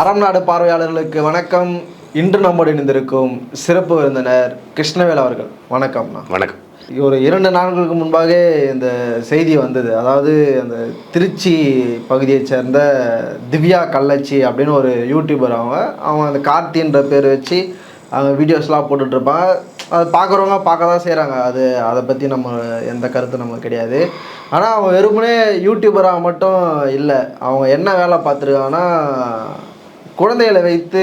அறம் நாடு பார்வையாளர்களுக்கு வணக்கம். இன்று நம்மோடு இணைந்திருக்கும் சிறப்பு விருந்தினர் கிருஷ்ணவேல் அவர்கள். வணக்கம்ண்ணா வணக்கம். ஒரு இரண்டு நாட்களுக்கு முன்பாக இந்த செய்தி வந்தது. அதாவது அந்த திருச்சி பகுதியைச் சேர்ந்த திவ்யா கள்ளச்சி அப்படின்னு ஒரு யூடியூபர் அவங்க அவங்க அந்த கார்த்தின்ற பேர் வச்சு அவங்க வீடியோஸ்லாம் போட்டுட்ருப்பாங்க. அது பார்க்குறவங்க பார்க்க தான் செய்கிறாங்க அது அதை பற்றி நம்ம எந்த கருத்து நமக்கு கிடையாது. ஆனால் அவங்க வெறுமனே யூடியூபராக மட்டும் இல்லை. அவங்க என்ன வேலை பார்த்துருக்காங்கன்னா குழந்தைகளை வைத்து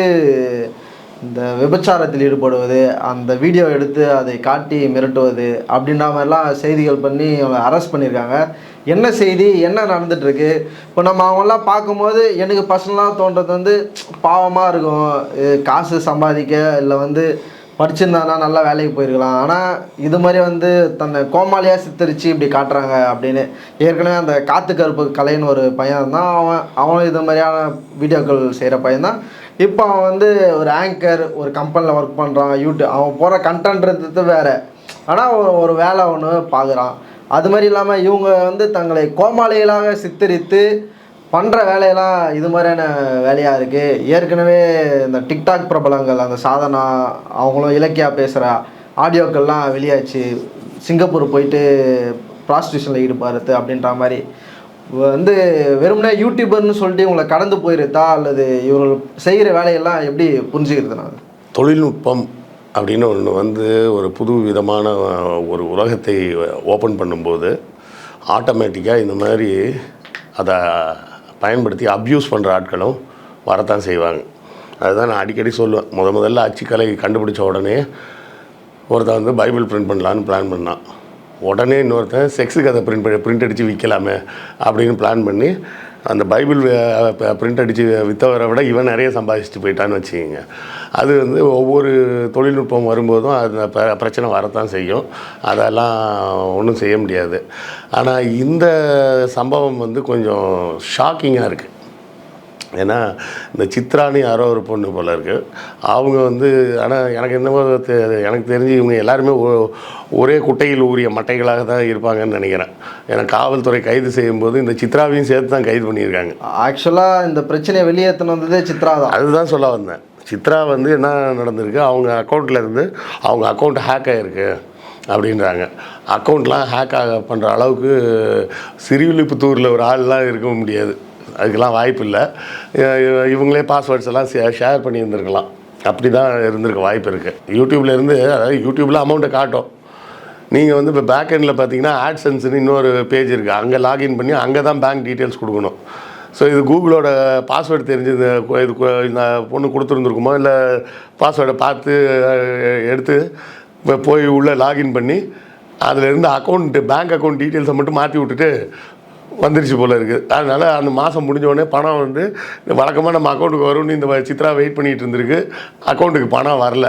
இந்த விபச்சாரத்தில் ஈடுபடுவது அந்த வீடியோ எடுத்து அதை காட்டி மிரட்டுவது அப்படின்ற மாதிரிலாம் செய்திகள் பண்ணி அவங்களை அரெஸ்ட் பண்ணியிருக்காங்க. என்ன செய்தி? என்ன நடந்துகிட்ருக்கு இப்போ நம்ம அவங்களாம் பார்க்கும்போது எனக்கு பர்சனலாக தோன்றது வந்து பாவமாக இருக்கும். காசு சம்பாதிக்க இல்லை வந்து படிச்சிருந்தானா நல்லா வேலைக்கு போயிருக்கலாம். ஆனால் இது மாதிரி வந்து தன்னை கோமாளியாக சித்தரித்து இப்படி காட்டுறாங்க அப்படின்னு ஏற்கனவே அந்த காத்து கருப்பு கலைன்னு ஒரு பையன் தான் அவன் அவன் இது மாதிரியான வீடியோக்கள் செய்கிற பையன் தான். இப்போ அவன் வந்து ஒரு ஆங்கர் ஒரு கம்பெனியில் ஒர்க் பண்ணுறான் யூடியூப் அவன் போகிற கண்டன்றது வேறு. ஆனால் ஒரு வேலை ஒன்று பார்க்குறான் அது மாதிரி இல்லாமல் இவங்க வந்து தங்களை கோமாளிகளாக சித்தரித்து பண்ணுற வேலையெல்லாம் இது மாதிரியான வேலையாக இருக்குது ஏற்கனவே இந்த டிக்டாக் பிரபலங்கள் அந்த சாதனா அவங்களும் இலக்கியா பேசுகிற ஆடியோக்கள்லாம் வெளியாச்சு. சிங்கப்பூர் போயிட்டு ப்ராஸ்டியூஷனில் ஈடுபடுறது அப்படின்ற மாதிரி. வந்து வெறும்னே யூடியூபர்னு சொல்லிட்டு இவங்களை கடந்து போயிருத்தா அல்லது இவர்கள் செய்கிற வேலையெல்லாம் எப்படி புரிஞ்சுக்கிறது நான் தொழில்நுட்பம் அப்படின்னு ஒன்று வந்து ஒரு புது விதமான ஒரு உலகத்தை ஓப்பன் பண்ணும்போது ஆட்டோமேட்டிக்காக இந்த மாதிரி அதை பயன்படுத்தி அப்யூஸ் பண்ணுற ஆட்களும் வரத்தான் செய்வாங்க. அதுதான் நான் அடிக்கடி சொல்லுவேன். முத முதல்ல அச்சுக்கலை கண்டுபிடிச்ச உடனே ஒருத்தன் வந்து பைபிள் பிரிண்ட் பண்ணலான்னு பிளான் பண்ணான். உடனே இன்னொருத்தன் செக்ஸுக்கு அதை பிரிண்ட் பண்ணி பிரிண்ட் அடித்து விற்கலாமே அப்படின்னு பிளான் பண்ணி அந்த பைபிள் பிரிண்ட் அடித்து விற்றவரை விட இவன் நிறைய சம்பாதிச்சுட்டு போயிட்டான்னு வச்சுக்கோங்க. அது வந்து ஒவ்வொரு தொழில்நுட்பம் வரும்போதும் அந்த ப- பிரச்சனை வரத்தான் செய்யும். அதெல்லாம் ஒன்றும் செய்ய முடியாது. ஆனால் இந்த சம்பவம் வந்து கொஞ்சம் ஷாக்கிங்காக இருக்குது ஏன்னா இந்த சித்ரான்னு யாரோ ஒரு பொண்ணு போல் இருக்குது அவங்க வந்து ஆனால் எனக்கு என்னமோ தெ- எனக்கு தெரிஞ்சு இவங்க எல்லாருமே ஒ- ஒரே குட்டையில் ஊறிய மட்டைகளாக தான் இருப்பாங்கன்னு நினைக்கிறேன். ஏன்னா காவல்துறை கைது செய்யும்போது இந்த சித்ராவையும் சேர்த்து தான் கைது பண்ணியிருக்காங்க. ஆக்சுவலாக இந்த பிரச்சனையை வெளியேற்றின வந்ததே சித்ரா தான். அதுதான் சொல்ல வந்தேன். சித்ரா வந்து என்ன நடந்திருக்கு? அவங்க அக்கௌண்ட்டில் இருந்து அவங்க அக்கௌண்ட் ஹேக் ஆகிருக்கு அப்படின்றாங்க. அக்கௌண்ட்லாம் ஹேக் ஆக பண்ணுற அளவுக்கு சிறுவில்லிபுத்தூரில் ஒரு ஆள்லாம் இருக்க முடியாது. அதுக்கெல்லாம் வாய்ப்பு இல்லை இவங்களே பாஸ்வேர்ட்ஸ் எல்லாம் ஷேர் பண்ணியிருந்துருக்கலாம். அப்படி தான் இருந்திருக்க வாய்ப்பு இருக்குது யூடியூப்ல இருந்து அதாவது யூடியூப்பில் அமௌண்ட்டை காட்டும். நீங்கள் வந்து இப்போ பேக் எண்டில் பார்த்தீங்கன்னா ஆட்சன்ஸ்னு இன்னொரு பேஜ் இருக்குது அங்கே லாகின் பண்ணி அங்கே தான் பேங்க் டீட்டெயில்ஸ் கொடுக்கணும். ஸோ இது கூகுளோட பாஸ்வேர்டு தெரிஞ்சு இந்த இது இந்த பொண்ணு கொடுத்துருந்துருக்குமோ இல்லை பாஸ்வேர்டை பார்த்து எடுத்து இப்போ போய் உள்ளே லாகின் பண்ணி அதில் இருந்து அக்கௌண்ட்டு பேங்க் அக்கௌண்ட் டீட்டெயில்ஸை மட்டும் மாற்றி விட்டுட்டு வந்துருச்சு போல் இருக்குது அதனால் அந்த மாதம் முடிஞ்ச உடனே பணம் வந்து வழக்கமாக நம்ம அக்கௌண்ட்டுக்கு வரும்னு இந்த சித்ரா வெயிட் பண்ணிகிட்டு இருந்திருக்கு. அக்கௌண்ட்டுக்கு பணம் வரல.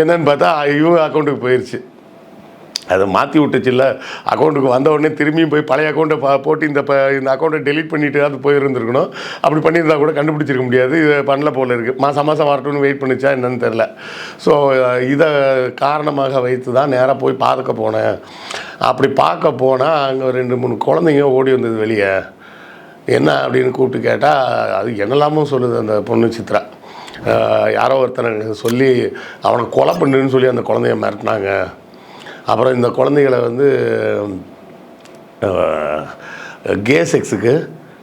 என்னன்னு பார்த்தா இவங்க அக்கௌண்ட்டுக்கு போயிடுச்சு அதை மாற்றி விட்டுச்சுல்ல அக்கௌண்ட்டுக்கு வந்த உடனே திரும்பியும் போய் பழைய அக்கௌண்ட்டை பா போட்டு இந்த இப்போ இந்த அக்கௌண்ட்டை டெலீட் பண்ணிட்டு அது போயிருந்துருக்கணும். அப்படி பண்ணியிருந்தா கூட கண்டுபிடிச்சிருக்க முடியாது. இது பண்ணல போல இருக்குது மாதம் மாதம் வரட்டும்னு வெயிட் பண்ணிச்சா என்னன்னு தெரில ஸோ இதை காரணமாக வைத்து தான் நேராக போய் பார்க்க போனேன். அப்படி பார்க்க போனால் அங்கே ரெண்டு மூணு குழந்தைங்க ஓடி வந்தது வெளியே. என்ன அப்படின்னு கூப்பிட்டு கேட்டால் அது என்னெல்லாமும் சொல்லுது அந்த பொண்ணு சித்ரா. யாரோ ஒருத்தனை சொல்லி அவனை கொலை பண்ணுன்னு சொல்லி அந்த குழந்தைய மிரட்டினாங்க. அப்புறம் இந்த குழந்தைகளை வந்து கே செக்ஸுக்கு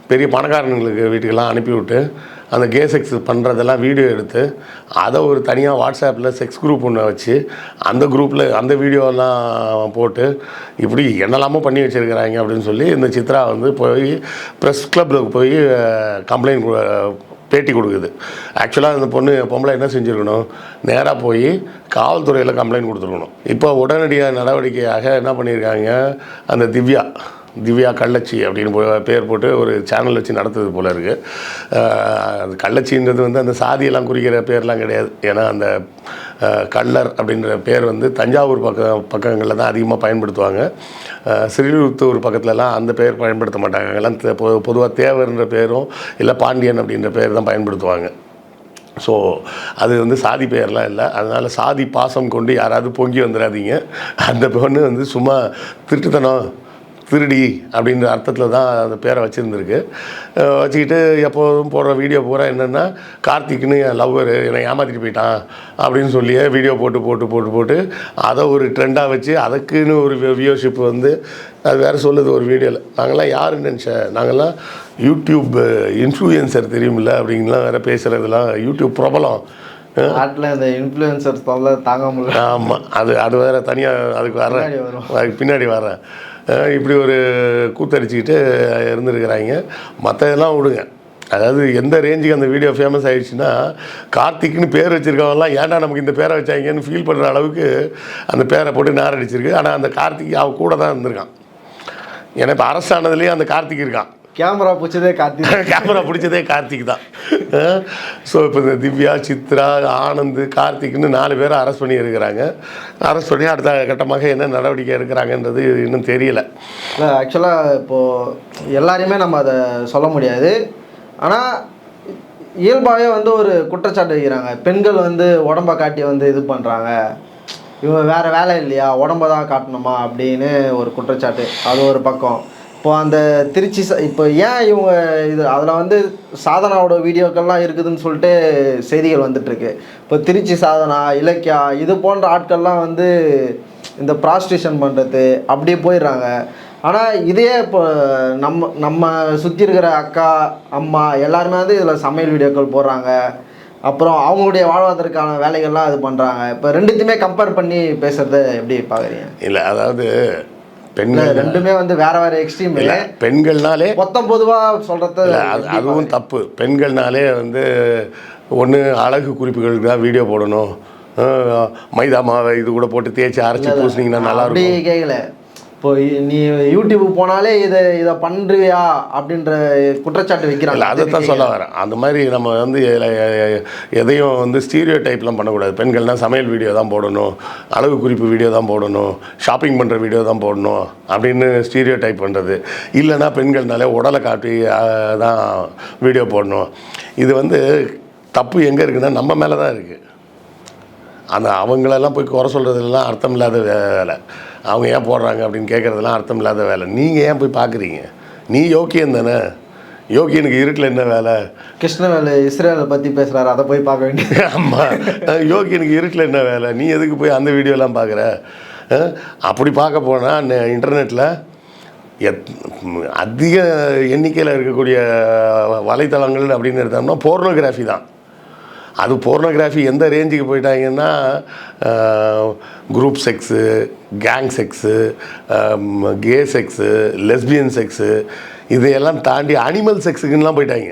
பெரிய பணக்காரங்களுக்கு வீட்டுக்கெல்லாம் அனுப்பிவிட்டு அந்த கே செக்ஸ் பண்ணுறதெல்லாம் வீடியோ எடுத்து அதை ஒரு தனியாக வாட்ஸ்அப்பில் செக்ஸ் குரூப் ஒன்று வச்சு அந்த குரூப்பில் அந்த வீடியோலாம் போட்டு இப்படி என்னெல்லாமோ பண்ணி வச்சுருக்கிறாங்க அப்படின்னு சொல்லி இந்த சித்ரா வந்து போய் ப்ரெஸ் கிளப்பில் போய் கம்ப்ளைண்ட் பேட்டி கொடுக்குது. ஆக்சுவலாக அந்த பொண்ணு பொம்பளை என்ன செஞ்சுருக்கணும்? நேராக போய் காவல்துறையில் கம்ப்ளைண்ட் கொடுத்துருக்கணும். இப்போ உடனடியாக நடவடிக்கையாக என்ன பண்ணியிருக்காங்க? அந்த திவ்யா. திவ்யா கள்ளச்சி அப்படின்னு போ- பேர் போட்டு ஒரு சேனல் வச்சு நடத்துது போல இருக்குது அது கள்ளச்சின்றது வந்து அந்த சாதியெல்லாம் குறிக்கிற பேர்லாம் கிடையாது. ஏன்னா அந்த கள்ளர் அப்படின்ற பேர் வந்து தஞ்சாவூர் பக்கம் பக்கங்களில் தான் அதிகமாக பயன்படுத்துவாங்க. அஹ், பக்கத்துலலாம் அந்த பேர் பயன்படுத்த மாட்டாங்க. எல்லாம் பொதுவாக தேவர்ன்ற பேரும் இல்லை பாண்டியன் அப்படின்ற பேர் தான் பயன்படுத்துவாங்க. ஸோ அது வந்து சாதி பெயர்லாம் இல்லை. அதனால் சாதி பாசம் கொண்டு யாராவது பொங்கி வந்துடாதீங்க அந்த பொண்ணு வந்து சும்மா திருட்டுத்தனம் திருடி அப்படின்ற அர்த்தத்தில் தான் அந்த பேரை வச்சுருந்துருக்கு. வச்சுக்கிட்டு எப்போதும் போடுற வீடியோ பூரா என்னென்னா கார்த்திக்னு என் லவ்வர் என்னை ஏமாற்றிட்டு போயிட்டான் அப்படின்னு சொல்லியே வீடியோ போட்டு போட்டு போட்டு போட்டு அதை ஒரு ட்ரெண்டாக வச்சு அதுக்குன்னு ஒரு வியூஷிப் வந்து அது வேறு சொல்லுது ஒரு வீடியோவில் நாங்கள்லாம் யாருன்னு நினச்சேன் நாங்கள்லாம் யூடியூப் இன்ஃப்ளூயன்சர் தெரியுமில்ல அப்படின்லாம் வேறு பேசுகிறதுலாம் யூடியூப் பிரபலம். நாட்டில் இந்த இன்ஃப்ளூயன்சர்ஸ் தொல்லை தாங்க முடியல. ஆமாம் அது அது வேறு தனியாக அதுக்கு வர்றேன். அதுக்கு பின்னாடி வர்றேன் அஹ் இப்படி ஒரு கூத்தடிச்சிக்கிட்டு இருந்திருக்கிறாங்க. மற்றதெல்லாம் விடுங்க. அதாவது எந்த ரேஞ்சுக்கு அந்த வீடியோ ஃபேமஸ் ஆயிடுச்சுன்னா கார்த்திக்னு பேர் வச்சிருக்கவங்கலாம் ஏன்டா நமக்கு இந்த பேரை வச்சாங்கன்னு ஃபீல் பண்ணுற அளவுக்கு அந்த பேரை போட்டு நார் அடிச்சிருக்கு ஆனால் அந்த கார்த்திக் அவ கூட தான் இருந்திருக்கான். ஏன்னா இப்போ அரசானதுலேயே அந்த கார்த்திக் இருக்கான். கேமரா பிடிச்சதே காத்தி கேமரா பிடிச்சதே கார்த்திக் தான். ஸோ இப்போ இந்த திவ்யா சித்ரா ஆனந்த் கார்த்திக்னு நாலு பேரை அரெஸ்ட் பண்ணி இருக்கிறாங்க. அரெஸ்ட் பண்ணி அடுத்த கட்டமாக என்ன நடவடிக்கை எடுக்கிறாங்கன்றது இன்னும் தெரியல. ஆக்சுவலாக இப்போது எல்லாரையுமே நம்ம அதை சொல்ல முடியாது. ஆனால் இயல்பாகவே வந்து ஒரு குற்றச்சாட்டு வைக்கிறாங்க. பெண்கள் வந்து உடம்ப காட்டி வந்து இது பண்ணுறாங்க இவங்க வேறு வேலை இல்லையா? உடம்ப தான் காட்டணுமா? அப்படின்னு ஒரு குற்றச்சாட்டு. அது ஒரு பக்கம். இப்போ அந்த திருச்சி இப்போ ஏன் இவங்க இது அதில் வந்து சாதனாவோட வீடியோக்கள்லாம் இருக்குதுன்னு சொல்லிட்டு செய்திகள் வந்துட்டுருக்கு. இப்போ திருச்சி சாதனா இலக்கியா இது போன்ற ஆட்கள்லாம் வந்து இந்த ப்ராஸ்டியூஷன் பண்ணுறது அப்படியே போயிடுறாங்க. ஆனால் இதே இப்போ நம்ம நம்ம சுற்றி இருக்கிற அக்கா அம்மா எல்லாருமே வந்து இதில் சமையல் வீடியோக்கள் போடுறாங்க. அப்புறம் அவங்களுடைய வாழ்வதற்கான வேலைகள்லாம் இது பண்ணுறாங்க இப்போ ரெண்டுத்தையுமே கம்பேர் பண்ணி பேசுகிறத எப்படி பார்க்குறீங்க? இல்லை அதாவது பெண்கள் ரெண்டுமே வந்து வேற வேற எக்ஸ்ட்ரீம் இல்லை பெண்கள்னாலே மொத்தம் பொதுவாக அது அதுவும் தப்பு. பெண்கள்னாலே வந்து ஒன்று அழகு குறிப்புகளுக்கு தான் வீடியோ போடணும். மைதா மாவை இது கூட போட்டு தேய்ச்சி அரைச்சி பூசினீங்கன்னா நல்லா இருக்கும். இப்போ நீ யூடியூப் போனாலே இதை இதை பண்ணுறியா அப்படின்ற குற்றச்சாட்டு வைக்கிறாங்க. அதைத்தான் சொல்ல வரேன். அந்த மாதிரி நம்ம வந்து எதையும் வந்து ஸ்டீரியோ டைப்லாம் பண்ணக்கூடாது. பெண்கள்னால் சமையல் வீடியோ தான் போடணும் அழகு குறிப்பு வீடியோ தான் போடணும் ஷாப்பிங் பண்ணுற வீடியோ தான் போடணும் அப்படின்னு ஸ்டீரியோ டைப் பண்ணுறது இல்லைன்னா பெண்கள்னாலே உடலை காட்டி தான் வீடியோ போடணும். இது வந்து தப்பு எங்கே இருக்குன்னா நம்ம மேலே தான் இருக்குது அந்த அவங்களெல்லாம் போய் குறை சொல்கிறதுலாம் அர்த்தம் இல்லாத வேலை. அவங்க ஏன் போடுறாங்க அப்படின்னு கேட்குறதெல்லாம் அர்த்தம் இல்லாத வேலை. நீங்கள் ஏன் போய் பார்க்குறீங்க நீ யோக்கியம் தானே? யோகியனுக்கு இருட்டில் என்ன வேலை? கிருஷ்ணவேலு இஸ்ரேலை பற்றி பேசுகிறாரு அதை போய் பார்க்க வேண்டியது. ஆமாம் யோகியனுக்கு இருட்டில் என்ன வேலை? நீ எதுக்கு போய் அந்த வீடியோலாம் பார்க்குற? அப்படி பார்க்க போனால் இன்டர்நெட்டில் எத் அதிக எண்ணிக்கையில் இருக்கக்கூடிய வலைத்தளங்கள் அப்படின்னு எடுத்தோம்னா போர்னோகிராஃபி தான். அது போர்னோகிராஃபி எந்த ரேஞ்சுக்கு போயிட்டாங்கன்னா group sex gang sex gay sex lesbian sex இதையெல்லாம் தாண்டி அனிமல் செக்ஸுக்குன்னெலாம் போயிட்டாங்க.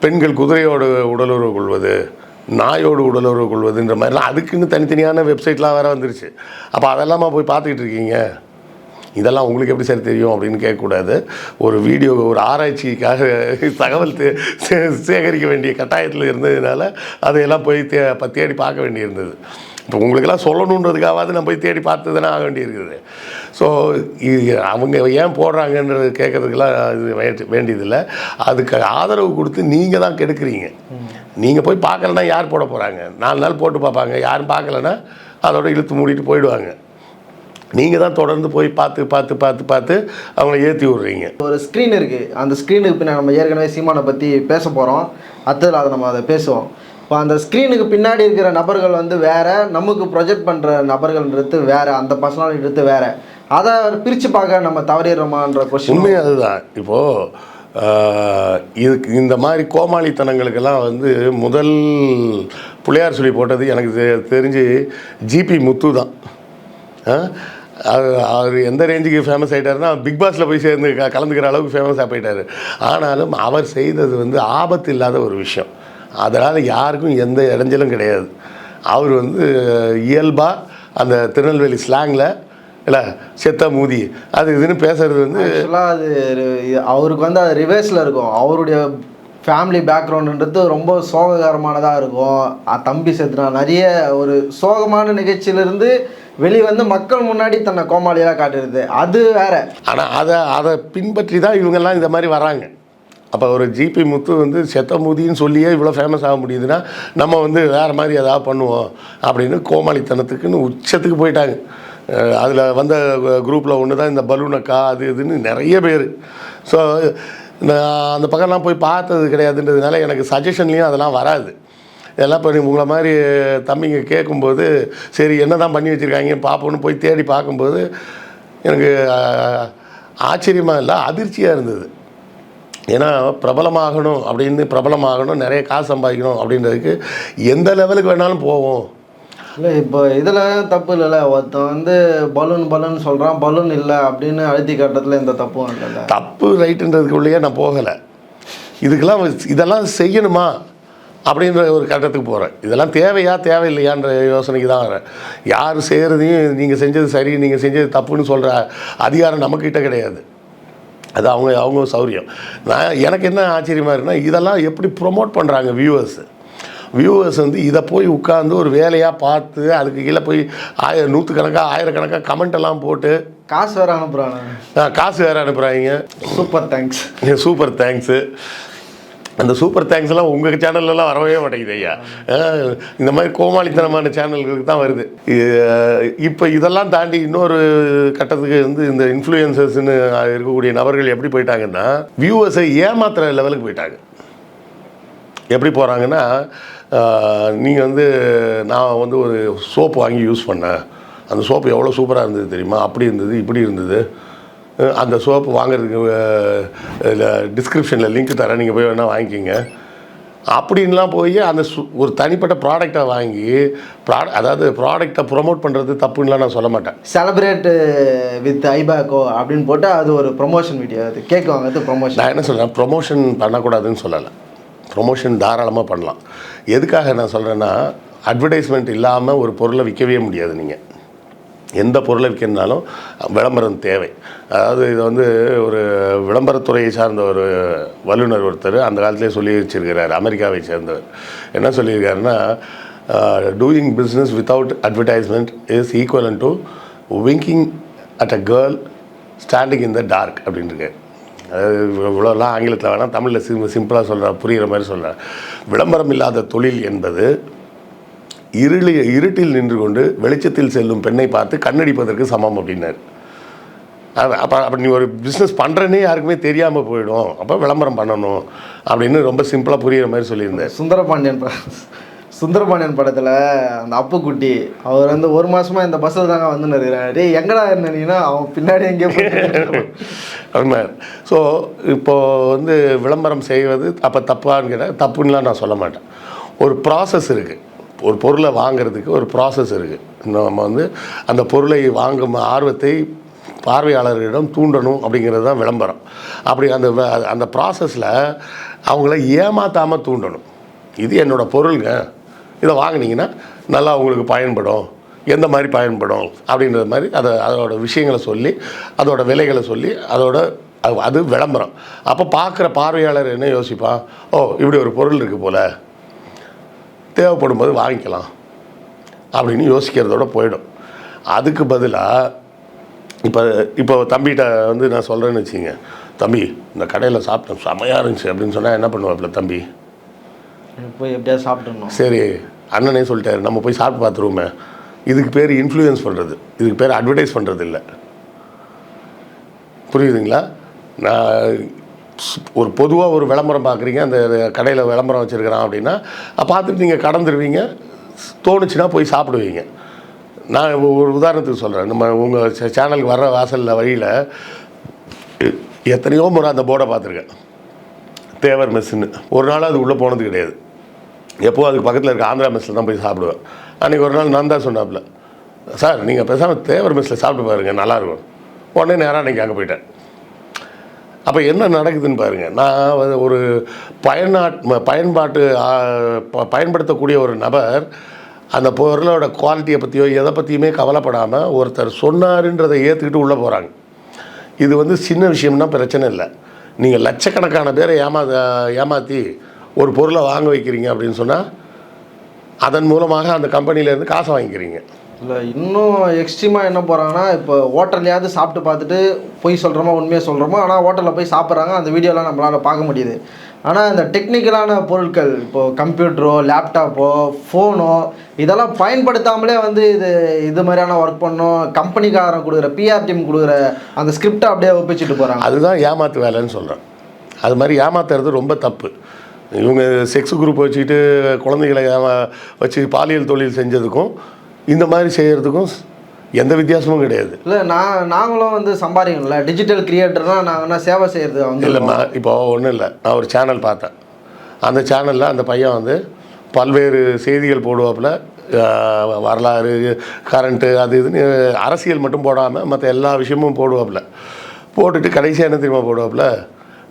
பெண்கள் குதிரையோடு உடலுறவு கொள்வது நாயோடு உடலுறவு கொள்வதுன்ற மாதிரிலாம் அதுக்குன்னு தனித்தனியான வெப்சைட்லாம் வேறு வந்துருச்சு. அப்போ அதெல்லாமா போய் பார்த்துக்கிட்டு இருக்கீங்க? இதெல்லாம் உங்களுக்கு எப்படி சரி தெரியும் அப்படின்னு கேட்கக்கூடாது. ஒரு வீடியோ ஒரு ஆராய்ச்சிக்காக தகவல் தே- சே- சேகரிக்க வேண்டிய கட்டாயத்தில் இருந்ததுனால அதையெல்லாம் போய் தே தேடி பார்க்க வேண்டியிருந்தது. இப்போ உங்களுக்கெல்லாம் சொல்லணுன்றதுக்காவது நான் போய் தேடி பார்த்து தானே ஆக வேண்டியிருக்குது. ஸோ இது அவங்க ஏன் போடுறாங்கன்றது கேட்கறதுக்கெல்லாம் இது வேண்டியதில்லை. அதுக்கு ஆதரவு கொடுத்து நீங்கள் தான் கெடுக்குறீங்க. நீங்கள் போய் பார்க்கலன்னா யார் போட போகிறாங்க நாலு நாள் போட்டு பார்ப்பாங்க. யாரும் பார்க்கலன்னா அதோட இழுத்து மூடிட்டு போயிடுவாங்க. நீங்கள் தான் தொடர்ந்து போய் பார்த்து பார்த்து பார்த்து பார்த்து அவங்கள ஏற்றி விட்றீங்க. ஒரு ஸ்க்ரீன் இருக்குது அந்த ஸ்க்ரீனுக்கு பின்னாடி நம்ம ஏற்கனவே சீமானை பற்றி பேச போகிறோம் அடுத்ததில் அதை நம்ம அதை பேசுவோம். இப்போ அந்த ஸ்க்ரீனுக்கு பின்னாடி இருக்கிற நபர்கள் வந்து வேற நமக்கு ப்ரொஜெக்ட் பண்ணுற நபர்கள்ன்றது வேற அந்த பர்சனாலிட்டின்றது வேற. அதை பிரித்து பார்க்க நம்ம தவறிடுறோமான்ற கொஸ்டின் உண்மை அதுதான். இப்போது இதுக்கு இந்த மாதிரி கோமாளித்தனங்களுக்கெல்லாம் வந்து முதல் புள்ளையார் சொல்லி போட்டது எனக்கு தெரிஞ்சு ஜிபி முத்து தான். அது அவர் அவர் எந்த ரேஞ்சுக்கு ஃபேமஸ் ஆகிட்டாருன்னா பிக் பாஸில் போய் சேர்ந்து க- கலந்துக்கிற அளவுக்கு ஃபேமஸாக போயிட்டார். ஆனாலும் அவர் செய்தது வந்து ஆபத்து இல்லாத ஒரு விஷயம். அதனால் யாருக்கும் எந்த இடைஞ்சலும் கிடையாது. அவர் வந்து இயல்பாக அந்த திருநெல்வேலி ஸ்லாங்கில் இல்லை செத்த மூதி அது இதுன்னு பேசுறது வந்து ஆக்சுவலாக அது அவருக்கு வந்து அது ரிவர்ஸில் இருக்கும். அவருடைய ஃபேமிலி பேக்ரவுண்டுன்றது ரொம்ப சோககரமானதாக இருக்கும். தம்பி செத்துனா நிறைய ஒரு சோகமான நிகழ்ச்சியிலிருந்து வெளியே வந்து மக்கள் முன்னாடி தன்னை கோமாளியாக காட்டுறது. அது வேற. ஆனால் அதை அதை பின்பற்றி தான் இவங்கெல்லாம் இந்த மாதிரி வராங்க. அப்போ ஒரு ஜிபி முத்து வந்து செத்த மூதின்னு சொல்லியே இவ்வளோ ஃபேமஸ் ஆக முடியுதுன்னா நம்ம வந்து வேறு மாதிரி ஏதாவது பண்ணுவோம் அப்படின்னு கோமாளித்தனத்துக்குன்னு உச்சத்துக்கு போயிட்டாங்க. அதில் வந்த குரூப்பில் ஒன்று தான் இந்த பலூனக்கா அது இதுன்னு நிறைய பேர். ஸோ நான் அந்த பக்கம்லாம் போய் பார்த்தது கிடையாதுன்றதுனால எனக்கு சஜஷன்லேயும் அதெல்லாம் வராது. இதெல்லாம் இப்போ உங்களை மாதிரி தம்பிங்க கேட்கும்போது சரி என்ன தான் பண்ணி வச்சுருக்காங்க பார்ப்போன்னு போய் தேடி பார்க்கும்போது எனக்கு ஆஹ், ஆச்சரியமா இல்லை அதிர்ச்சியாக இருந்தது. ஏன்னா பிரபலமாகணும் அப்படின்னு பிரபலமாகணும் நிறைய காசு சம்பாதிக்கணும் அப்படின்றதுக்கு எந்த லெவலுக்கு வேணாலும் போவோம். இல்லை இப்போ இதில் தப்பு இல்லைல்ல. ஒருத்தன் வந்து பலூன் பலூன் சொல்கிறான் பலூன் இல்லை அப்படின்னு அழுத்தி காட்டுறதுல எந்த தப்பும் இல்லைல்ல. தப்பு ரைட்டுன்றதுக்குள்ளேயே நான் போகலை. இதுக்கெல்லாம் இதெல்லாம் செய்யணுமா? அப்படின்ற ஒரு கட்டத்துக்கு போகிறேன் இதெல்லாம் தேவையா தேவையில்லையான்ற யோசனைக்கு தான் வரேன் யார் செய்கிறதையும் நீங்கள் செஞ்சது சரி நீங்கள் செஞ்சது தப்புன்னு சொல்கிற அதிகாரம் நம்மக்கிட்ட கிடையாது. அது அவங்க அவங்க சௌரியம். நான் எனக்கு என்ன ஆச்சரியமாக இருக்குன்னா இதெல்லாம் எப்படி ப்ரொமோட் பண்ணுறாங்க வியூவர்ஸ் வியூவர்ஸ் வந்து இதை போய் உட்காந்து ஒரு வேலையாக பார்த்து அதுக்கு கீழே போய் ஆயிர நூற்றுக்கணக்காக ஆயிரக்கணக்காக கமெண்ட் எல்லாம் போட்டு காசு வேற அனுப்புகிறாங்க காசு வேறு அனுப்புகிறாங்க சூப்பர் தேங்க்ஸ் சூப்பர் தேங்க்ஸு அந்த சூப்பர் தேங்க்ஸ் எல்லாம் உங்கள் சேனல்லலாம் வரவே மாட்டேங்குது ஐயா. இந்த மாதிரி கோமாளித்தனமான சேனல்களுக்கு தான் வருது. இப்போ இதெல்லாம் தாண்டி இன்னொரு கட்டத்துக்கு வந்து இந்த இன்ஃப்ளூயன்சர்ஸ்னு இருக்கக்கூடிய நபர்கள் எப்படி போயிட்டாங்கன்னா வியூவர்ஸை ஏமாத்துற லெவலுக்கு போயிட்டாங்க. எப்படி போகிறாங்கன்னா நீங்கள் வந்து நான் வந்து ஒரு சோப்பு வாங்கி யூஸ் பண்ணேன். அந்த சோப்பு எவ்வளோ சூப்பராக இருந்தது தெரியுமா? அப்படி இருந்தது இப்படி இருந்தது. அந்த சோப்பு வாங்குறதுக்கு டிஸ்கிரிப்ஷனில் லிங்க் தரேன். நீங்கள் போய் வேணால் வாங்கிக்கிங்க. அப்படின்லாம் போய் அந்த ஒரு தனிப்பட்ட ப்ராடக்டை வாங்கி ப்ராட அதாவது ப்ராடக்டை ப்ரொமோட் பண்ணுறது தப்புன்னுலாம் நான் சொல்ல மாட்டேன். செலிப்ரேட் வித் ஐபேக்கோ அப்படின்னு போட்டு அது ஒரு ப்ரொமோஷன் வீடியோ அது கேக் வாங்குறது ப்ரொமோஷன் நான் என்ன சொல்கிறேன் ப்ரொமோஷன் பண்ணக்கூடாதுன்னு சொல்லலை. ப்ரொமோஷன் தாராளமாக பண்ணலாம். எதுக்காக நான் சொல்கிறேன்னா அட்வர்டைஸ்மெண்ட் இல்லாமல் ஒரு பொருளை விற்கவே முடியாது நீங்கள் எந்த பொருளை விற்கிறதுனாலும் விளம்பரம் தேவை. அதாவது இது வந்து ஒரு விளம்பரத்துறையை சார்ந்த ஒரு வல்லுநர் ஒருத்தர் அந்த காலத்திலே சொல்லி வச்சிருக்கிறார் அமெரிக்காவை சேர்ந்தவர். என்ன சொல்லியிருக்காருன்னா doing business without advertisement is equivalent to winking at a girl standing in the dark அப்படின்ட்டு அதாவது இவ்வளோலாம் ஆங்கிலத்தில் வேணால் தமிழில் சிம் சிம்பிளாக சொல்கிறேன் புரிகிற மாதிரி சொல்கிறேன் விளம்பரம் இல்லாத தொழில் என்பது இருளி இருட்டில் நின்று கொண்டு வெளிச்சத்தில் செல்லும் பெண்ணை பார்த்து கண்ணடிப்பதற்கு சமம் அப்படின்னாரு. அப்போ அப்போ நீ ஒரு பிஸ்னஸ் பண்ணுறேன்னே யாருக்குமே தெரியாமல் போயிடும். அப்போ விளம்பரம் பண்ணணும் அப்படின்னு ரொம்ப சிம்பிளாக புரிகிற மாதிரி சொல்லியிருந்தார். சுந்தரபாண்டியன் சுந்தரபாண்டியன் படத்தில் அந்த அப்புக்குட்டி அவர் வந்து ஒரு மாசமா இந்த பஸ்ஸில் தாங்க வந்து நிறுகிறாரு டேய் எங்கடா இருந்தீங்கன்னா அவன் பின்னாடி எங்கேயோ உண்மையார் ஸோ இப்போது வந்து விளம்பரம் செய்வது அப்போ தப்பான்னு கேட்டால் தப்புன்னுலாம் நான் சொல்ல மாட்டேன். ஒரு ப்ராசஸ் இருக்குது ஒரு பொருளை வாங்குறதுக்கு ஒரு ப்ராசஸ் இருக்குது நம்ம வந்து அந்த பொருளை வாங்கும் ஆர்வத்தை பார்வையாளர்களிடம் தூண்டணும் அப்படிங்கிறது தான் விளம்பரம். அப்படி அந்த வ- அந்த ப்ராசஸில் அவங்கள ஏமாத்தாமல் தூண்டணும். இது என்னோடய பொருளுங்க. இதை வாங்கினீங்கன்னா நல்லா உங்களுக்கு பயன்படும். எந்த மாதிரி பயன்படும்? அப்படின்றது மாதிரி அதை அதோட விஷயங்களை சொல்லி அதோட விலைகளை சொல்லி அதோட அது- அது விளம்பரம். அப்போ பார்க்குற பார்வையாளர் என்ன யோசிப்பான்? ஓ இப்படி ஒரு பொருள் இருக்குது போல். தேவைப்படும் போது வாங்கிக்கலாம் அப்படின்னு யோசிக்கிறதோட போயிடும். அதுக்கு பதிலாக இப்போ இப்போ தம்பிகிட்ட வந்து நான் சொல்கிறேன்னு வச்சுங்க தம்பி இந்த கடையில் சாப்பிட்டேன் செமையாக இருந்துச்சு அப்படின்னு சொன்னால் என்ன பண்ணுவாப்புல தம்பி? போய் எப்படியாவது சரி அண்ணனே சொல்லிட்டாரு நம்ம போய் சாப்பிட்டு பார்த்துருவோமே. இதுக்கு பேர் இன்ஃப்ளூயன்ஸ் பண்ணுறது இதுக்கு பேர் அட்வர்டைஸ் பண்ணுறது இல்லை. புரியுதுங்களா? நான் ஒரு பொதுவாக ஒரு விளம்பரம் பார்க்குறீங்க அந்த கடையில் விளம்பரம் வச்சுருக்கிறான் அப்படின்னா பார்த்துட்டு நீங்கள் கடந்துருவீங்க தோணுச்சுன்னா போய் சாப்பிடுவீங்க. நான் ஒரு உதாரணத்துக்கு சொல்கிறேன் நம்ம உங்கள் சேனலுக்கு வர்ற வாசலில் வழியில் எத்தனையோ முறை அந்த போர்டை பார்த்துருக்கேன். தேவர் மெஸ்ஸுன்னு. ஒரு நாள் அது உள்ளே போனது கிடையாது. எப்போது அதுக்கு பக்கத்தில் இருக்க ஆந்திரா மெஸ்ஸில் தான் போய் சாப்பிடுவேன். அன்றைக்கி ஒரு நாள் நான் தான் சொன்னாப்புல சார் நீங்கள் பேசாமல் தேவர் மெஸ்ஸில் சாப்பிட்டு பாருங்கள் நல்லாயிருக்கும் உடனே நேராக அன்றைக்கி அங்கே போயிட்டேன். அப்போ என்ன நடக்குதுன்னு பாருங்கள் நான் வந்து ஒரு பயனாட் ம- பயன்பாட்டு பயன்படுத்தக்கூடிய ஒரு நபர் அந்த பொருளோட குவாலிட்டியை பற்றியோ எதை பற்றியுமே கவலைப்படாமல் ஒருத்தர் சொன்னாருன்றதை ஏற்றுக்கிட்டு உள்ளே போகிறாங்க இது வந்து சின்ன விஷயம்னா பிரச்சனை இல்லை. நீங்கள் லட்சக்கணக்கான பேரை ஏமா ஏமாற்றி ஒரு பொருளை வாங்க வைக்கிறீங்க அப்படின்னு சொன்னால் அதன் மூலமாக அந்த கம்பெனியிலேருந்து காசை வாங்கிக்கிறீங்க. இல்லை இன்னும் எக்ஸ்ட்ரீமாக என்ன போகிறாங்கன்னா இப்போ ஹோட்டல்லையாவது சாப்பிட்டு பார்த்துட்டு பொய் சொல்கிறோமா உண்மையாக சொல்கிறோமோ ஆனால் ஹோட்டலில் போய் சாப்பிட்றாங்க அந்த வீடியோலாம் நம்மளால் பார்க்க முடியுது. ஆனால் இந்த டெக்னிக்கலான பொருட்கள் இப்போது கம்ப்யூட்டரோ லேப்டாப்போ ஃபோனோ இதெல்லாம் பயன்படுத்தாமலே வந்து இது இது மாதிரியான ஒர்க் பண்ணோம் கம்பெனிக்காரன் கொடுக்குற பிஆர் டீம் கொடுக்குற அந்த ஸ்கிரிப்டை அப்படியே ஒப்பிச்சுட்டு போகிறாங்க அதுதான் ஏமாத்து வேலைன்னு சொல்கிறேன் அது மாதிரி ஏமாத்துறது ரொம்ப தப்பு. இவங்க செக்ஸ் குரூப் வச்சுக்கிட்டு குழந்தைகளை வச்சு பாலியல் தொழில் செஞ்சதுக்கும் இந்த மாதிரி செய்கிறதுக்கும் எந்த வித்தியாசமும் கிடையாது. இல்லை நான் நாங்களும் வந்து சம்பாதிக்கணும்ல. டிஜிட்டல் கிரியேட்டர்னால் நாங்கள் சேவை செய்கிறது வந்து. இல்லைம்மா இப்போ ஒன்றும் இல்லை. நான் ஒரு சேனல் பார்த்தேன். அந்த சேனலில் அந்த பையன் வந்து பல்வேறு செய்திகள் போடுவாப்புல. வரலாறு கரண்ட்டு அது இதுன்னு அரசியல் மட்டும் போடாமல் மற்ற எல்லா விஷயமும் போடுவாப்புல. போட்டுட்டு கடைசியாக என்ன தெரியுமா போடுவாப்புல?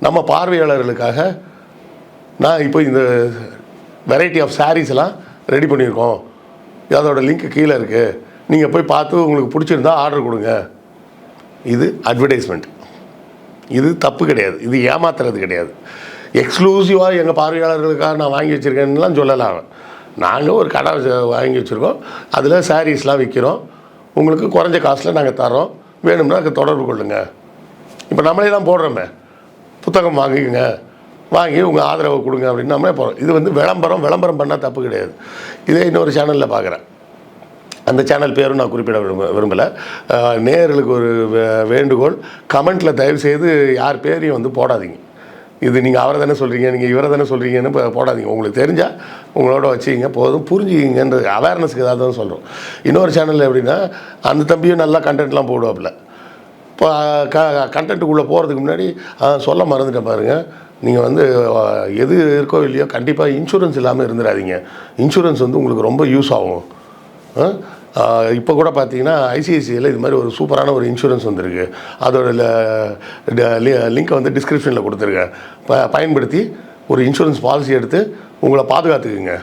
நம்ம பார்வையாளர்களுக்காக நான் இப்போ இந்த வெரைட்டி ஆஃப் எல்லாம் ரெடி பண்ணியிருக்கோம். அதோட லிங்க் கீழே இருக்குது நீங்கள் போய் பார்த்து உங்களுக்கு பிடிச்சிருந்தா ஆர்டர் கொடுங்க. இது அட்வர்டைஸ்மெண்ட் இது தப்பு கிடையாது. இது ஏமாத்துறது கிடையாது. எக்ஸ்க்ளூசிவாக எங்கள் பார்வையாளர்களுக்காக நான் வாங்கி வச்சுருக்கேன்லாம் சொல்லலாம். நாங்கள் ஒரு கடை வாங்கி வச்சுருக்கோம். அதில் சாரீஸ்லாம் விற்கிறோம் உங்களுக்கு குறைஞ்ச காசில் நாங்கள் தரோம் வேணும்னா அதுக்கு தொடர்பு கொள்ளுங்கள் இப்போ நம்மளே தான் போடுறோமே. புத்தகம் வாங்கிக்கோங்க. வாங்கி உங்கள் ஆதரவை கொடுங்க அப்படின்னு நம்மளே போகிறோம் இது வந்து விளம்பரம் விளம்பரம் பண்ணால் தப்பு கிடையாது. இதே இன்னொரு சேனலில் பார்க்குறேன். அந்த சேனல் பேரும் நான் குறிப்பிட விரும்ப விரும்பலை. நேயர்களுக்கு ஒரு வே- வேண்டுகோள். கமெண்ட்டில் தயவுசெய்து யார் பேரையும் வந்து போடாதீங்க. இது நீங்கள் அவரை தானே சொல்கிறீங்க நீங்கள் இவரை தானே சொல்கிறீங்கன்னு இப்போ போடாதீங்க. உங்களுக்கு தெரிஞ்சால் உங்களோட வச்சுக்கிங்க போதும் புரிஞ்சுக்கிங்கன்றது அவேர்னஸ்க்கு ஏதாவது தான் சொல்கிறோம் இன்னொரு சேனலில் எப்படின்னா அந்த தம்பியும் நல்லா கண்டென்ட்லாம் போடுவாப்புல. இப்போ க கண்டென்ட்டுக்குள்ளே போகிறதுக்கு முன்னாடி சொல்ல மறந்துட்டேன் பாருங்கள் நீங்கள் வந்து எது இருக்கோ இல்லையோ கண்டிப்பாக இன்சூரன்ஸ் இல்லாமல் இருந்துடாதீங்க இன்சூரன்ஸ் வந்து உங்களுக்கு ரொம்ப யூஸ் ஆகும். இப்போ கூட பார்த்தீங்கன்னா ஐசிஐசிஐயில் இது மாதிரி ஒரு சூப்பரான ஒரு இன்சூரன்ஸ் வந்திருக்கு. அதோட லிங்க்கை வந்து டிஸ்கிரிப்ஷனில் கொடுத்துருக்கேன் ப பயன்படுத்தி ஒரு இன்சூரன்ஸ் பாலிசி எடுத்து உங்களை பாதுகாத்துக்குங்க.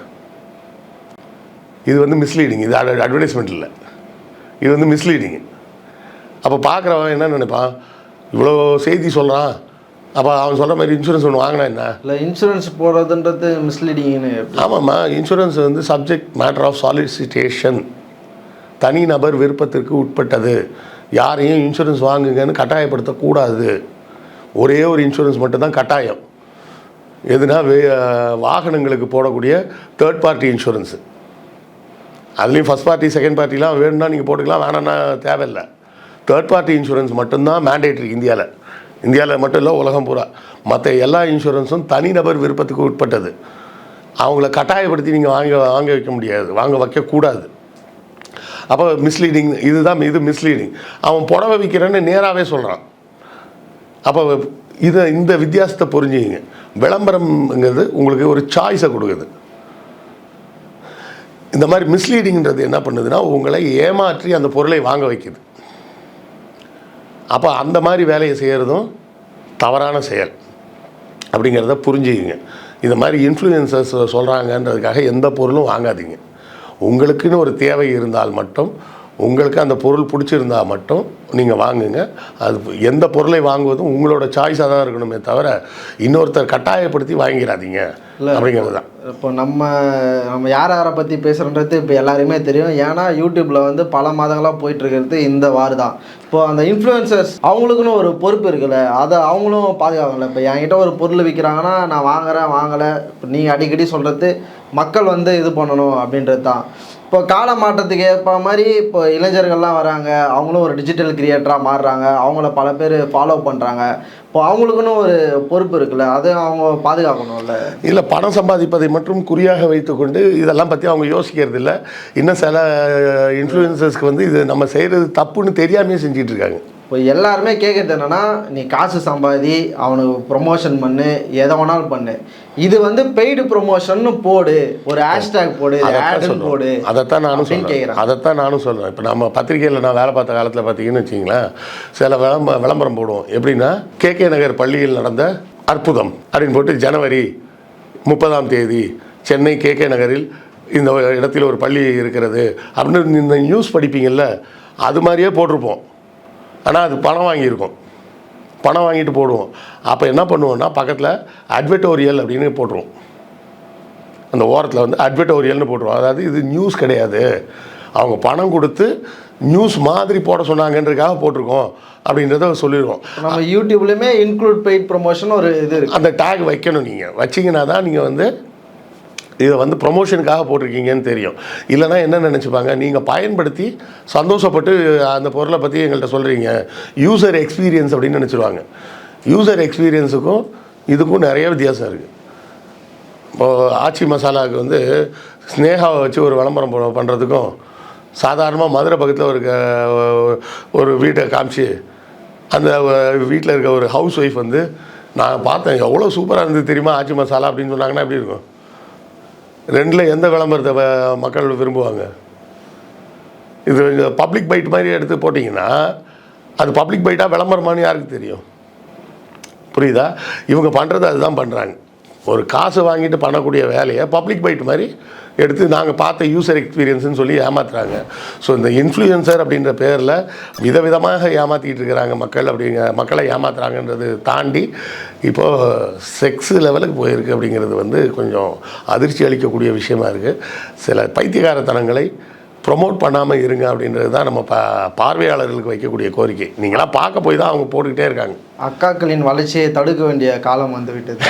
இது வந்து மிஸ்லீடிங் இது அட்வர்டைஸ்மெண்ட் இல்லை. இது வந்து மிஸ்லீடிங் அப்போ பார்க்குறவன் என்ன நினைப்பான்? இவ்வளோ செய்தி சொல்கிறான் அப்போ அவன் சொல்கிற மாதிரி இன்சூரன்ஸ் ஒன்று வாங்கினா என்ன? இல்லை இன்சூரன்ஸ் போடுறதுன்றது மிஸ்லீடிங்னு ஆமாம்மா இன்சூரன்ஸ் வந்து சப்ஜெக்ட் மேட்டர் ஆஃப் சாலிசிட்டேஷன் தனிநபர் விருப்பத்திற்கு உட்பட்டது. யாரையும் இன்சூரன்ஸ் வாங்குங்கன்னு கட்டாயப்படுத்தக்கூடாது. ஒரே ஒரு இன்சூரன்ஸ் மட்டும்தான் கட்டாயம். எதுனா வே வாகனங்களுக்கு போடக்கூடிய தேர்ட் பார்ட்டி இன்சூரன்ஸு அதுலேயும் ஃபஸ்ட் பார்ட்டி செகண்ட் பார்ட்டிலாம் வேணும்னா நீங்கள் போட்டுக்கலாம் வேணாம்னா தேவையில்லை. தேர்ட் பார்ட்டி இன்சூரன்ஸ் மட்டும்தான் மேண்டேட்ரி இந்தியாவில் இந்தியாவில் மட்டும் இல்லை உலகம் பூரா. மற்ற எல்லா இன்சூரன்ஸும் தனிநபர் விருப்பத்துக்கு உட்பட்டது. அவங்கள கட்டாயப்படுத்தி நீங்கள் வாங்க வாங்க வைக்க முடியாது. வாங்க வைக்கக்கூடாது. அப்போ மிஸ்லீடிங் இதுதான் இது மிஸ்லீடிங் அவன் புடவை விற்கிறேன்னு நேராகவே சொல்கிறான் அப்போ இதை இந்த வித்தியாசத்தை புரிஞ்சுங்க விளம்பரம்ங்கிறது உங்களுக்கு ஒரு சாய்ஸை கொடுக்குது. இந்த மாதிரி மிஸ்லீடிங்கிறது என்ன பண்ணுதுன்னா உங்களை ஏமாற்றி அந்த பொருளை வாங்க வைக்குது. அப்போ அந்த மாதிரி வேலையை செய்கிறதும் தவறான செயல். அப்படிங்கிறத புரிஞ்சுக்கிங்க. இந்த மாதிரி இன்ஃப்ளூயன்சர்ஸ் சொல்கிறாங்கன்றதுக்காக எந்த பொருளும் வாங்காதீங்க. உங்களுக்குன்னு ஒரு தேவை இருந்தால் மட்டும் உங்களுக்கு அந்த பொருள் பிடிச்சிருந்தா மட்டும் நீங்கள் வாங்குங்க. அது எந்த பொருளை வாங்குவதும் உங்களோட சாய்ஸாக தான் இருக்கணுமே தவிர இன்னொருத்தர் கட்டாயப்படுத்தி வாங்கிடாதீங்க அப்படிங்கிறது தான். இப்போ நம்ம நம்ம யார் யாரை பற்றி பேசுகிறன்றது இப்போ எல்லாருமே தெரியும். ஏன்னா யூடியூப்பில் வந்து பல மாதங்களாக போயிட்டு இருக்கிறது இந்த வார் தான். இப்போ அந்த இன்ஃப்ளூயன்சர்ஸ் அவங்களுக்குன்னு ஒரு பொறுப்பு இருக்குல்ல அதை அவங்களும் பாதுகாக்கல இப்போ என்கிட்ட ஒரு பொருள் விற்கிறாங்கன்னா நான் வாங்குறேன் வாங்கலை. இப்போ நீங்கள் அடிக்கடி சொல்கிறது மக்கள் வந்து இது பண்ணணும் அப்படின்றது தான். இப்போ கால மாற்றத்துக்கு ஏற்ப மாதிரி இப்போ இளைஞர்கள்லாம் வராங்க அவங்களும் ஒரு டிஜிட்டல் கிரியேட்டராக மாறுறாங்க அவங்கள பல பேர் ஃபாலோ பண்ணுறாங்க இப்போ அவங்களுக்குன்னு ஒரு பொறுப்பு இருக்குல்ல அதை அவங்க பாதுகாக்கணும்ல? இல்லை பணம் சம்பாதிப்பதை மட்டும் குறியாக வைத்துக்கொண்டு இதெல்லாம் பற்றி அவங்க யோசிக்கிறது இல்லை. இன்னும் சில இன்ஃப்ளூயன்சர்ஸ்க்கு வந்து இது நம்ம செய்கிறது தப்புன்னு தெரியாமையே செஞ்சிகிட்ருக்காங்க இப்போ எல்லாருமே கேட்குறது என்னன்னா நீ காசு சம்பாதி அவனுக்கு ப்ரொமோஷன் பண்ணு எதை வேணாலும் பண்ணு. இது வந்து பெய்டு ப்ரொமோஷன் போடு. ஒரு ஹேஷ்டேக் போடு ஆடுன்னு. போடு. அதைத்தான் நானும் கேட்குறேன் அதைத்தான் நானும் சொல்கிறேன் இப்போ நம்ம பத்திரிகையில் நான் வேலை பார்த்த காலத்தில் பார்த்தீங்கன்னு வச்சிங்களேன் சில விளம்ப விளம்பரம் போடுவோம். எப்படின்னா கேகே நகர் பள்ளியில் நடந்த அற்புதம் அப்படின்னு போட்டு ஜனவரி முப்பதாம் தேதி சென்னை கேகே நகரில் இந்த இடத்தில் ஒரு பள்ளி இருக்கிறது அப்படின்னு இந்த நியூஸ் படிப்பீங்கள்ல அது மாதிரியே போட்டிருப்போம். ஆனால் அது பணம் வாங்கியிருக்கோம். பணம் வாங்கிட்டு போடுவோம். அப்போ என்ன பண்ணுவோம்னா பக்கத்தில் அட்வர்டோரியல் அப்படின்னு போட்டுருவோம். அந்த ஓரத்தில் வந்து அட்வர்டோரியல்னு போட்டுருவோம். அதாவது இது நியூஸ் கிடையாது. அவங்க பணம் கொடுத்து நியூஸ் மாதிரி போட சொன்னாங்கன்றதுக்காக போட்டிருக்கோம் அப்படின்றத சொல்லிடுவோம் நம்ம யூடியூப்லயுமே இன்க்ளூட் பெய்ட் ப்ரொமோஷன் ஒரு இது அந்த டேக் வைக்கணும் நீங்கள் வச்சிங்கன்னா தான் நீங்கள் வந்து இதை வந்து ப்ரொமோஷனுக்காக போட்டிருக்கீங்கன்னு தெரியும். இல்லைன்னா என்ன நினச்சிப்பாங்க? நீங்கள் பயன்படுத்தி சந்தோஷப்பட்டு அந்த பொருளை பற்றி எங்கள்கிட்ட சொல்கிறீங்க யூசர் எக்ஸ்பீரியன்ஸ் அப்படின்னு நினச்சிருவாங்க. யூசர் எக்ஸ்பீரியன்ஸுக்கும் இதுக்கும் நிறைய வித்தியாசம் இருக்குது இப்போது ஆச்சி மசாலாவுக்கு வந்து ஸ்னேகாவை வச்சு ஒரு விளம்பரம் பண்ணுறதுக்கும் சாதாரணமாக மதுரை பக்கத்தில் ஒரு க- ஒரு வீட்டை காமிச்சு அந்த வீட்டில் இருக்க ஒரு ஹவுஸ் ஒய்ஃப் வந்து நான் பார்த்தேன். எவ்வளோ சூப்பராக இருந்தது தெரியுமா? ஆச்சி மசாலா அப்படின்னு சொன்னாங்கன்னா எப்படி இருக்கும்? ரெண்டில் எந்த விளம்பரத்தை மக்கள் விரும்புவாங்க? இது பப்ளிக் பைட் மாதிரி எடுத்து போட்டிங்கன்னா அது பப்ளிக் பைட்டாக விளம்பரமானு யாருக்கு தெரியும்? புரியுதா? இவங்க பண்ணுறது அதுதான் பண்ணுறாங்க ஒரு காசு வாங்கிட்டு பண்ணக்கூடிய வேலையை பப்ளிக் பைட் மாதிரி எடுத்து நாங்கள் பார்த்த யூசர் எக்ஸ்பீரியன்ஸ்னு சொல்லி ஏமாத்துறாங்க. ஸோ இந்த இன்ஃப்ளூயன்சர் அப்படின்ற பேரில் விதவிதமாக ஏமாற்றிட்டு இருக்கிறாங்க மக்கள் அப்படிங்க மக்களை ஏமாத்துறாங்கன்றது தாண்டி இப்போது செக்ஸ் லெவலுக்கு போயிருக்கு அப்படிங்கிறது வந்து கொஞ்சம் அதிர்ச்சி அளிக்கக்கூடிய விஷயமா இருக்குது சில பைத்தியகாரத்தனங்களை ப்ரொமோட் பண்ணாமல் இருங்க அப்படின்றது தான் நம்ம பா பார்வையாளர்களுக்கு வைக்கக்கூடிய கோரிக்கை. நீங்களாம் பார்க்க போய் தான் அவங்க போட்டுக்கிட்டே இருக்காங்க. அக்காக்களின் வளர்ச்சியை தடுக்க வேண்டிய காலம் வந்து விட்டது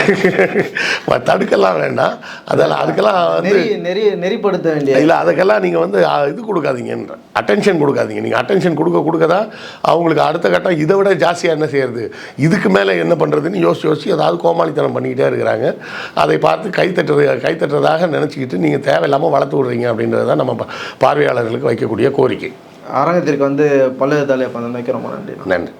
தடுக்கலாம் வேண்டாம். அதெல்லாம் அதுக்கெல்லாம் வந்து நெறி நெறி நெறிப்படுத்த வேண்டிய இல்லை அதுக்கெல்லாம் நீங்கள் வந்து இது கொடுக்காதீங்கன்ற. அட்டென்ஷன் கொடுக்காதீங்க. நீங்கள் அட்டென்ஷன் கொடுக்க கொடுக்க தான் அவங்களுக்கு அடுத்த கட்டம் இதை விட ஜாஸ்தியாக என்ன செய்யறது? இதுக்கு மேலே என்ன பண்ணுறதுன்னு யோசிச்சு யோசிச்சு ஏதாவது கோமாளித்தனம் பண்ணிக்கிட்டே இருக்கிறாங்க. அதை பார்த்து கைத்தட்டுறது கைத்தட்டுறதாக நினச்சிக்கிட்டு நீங்கள் தேவையில்லாமல் வளர்த்து விடுறீங்க அப்படின்றது தான் நம்ம பார்வையாளர்களுக்கு வைக்கக்கூடிய கோரிக்கை. அரங்கத்திற்கு வந்து பல்லு தலையை ரொம்ப நன்றி. நன்றி.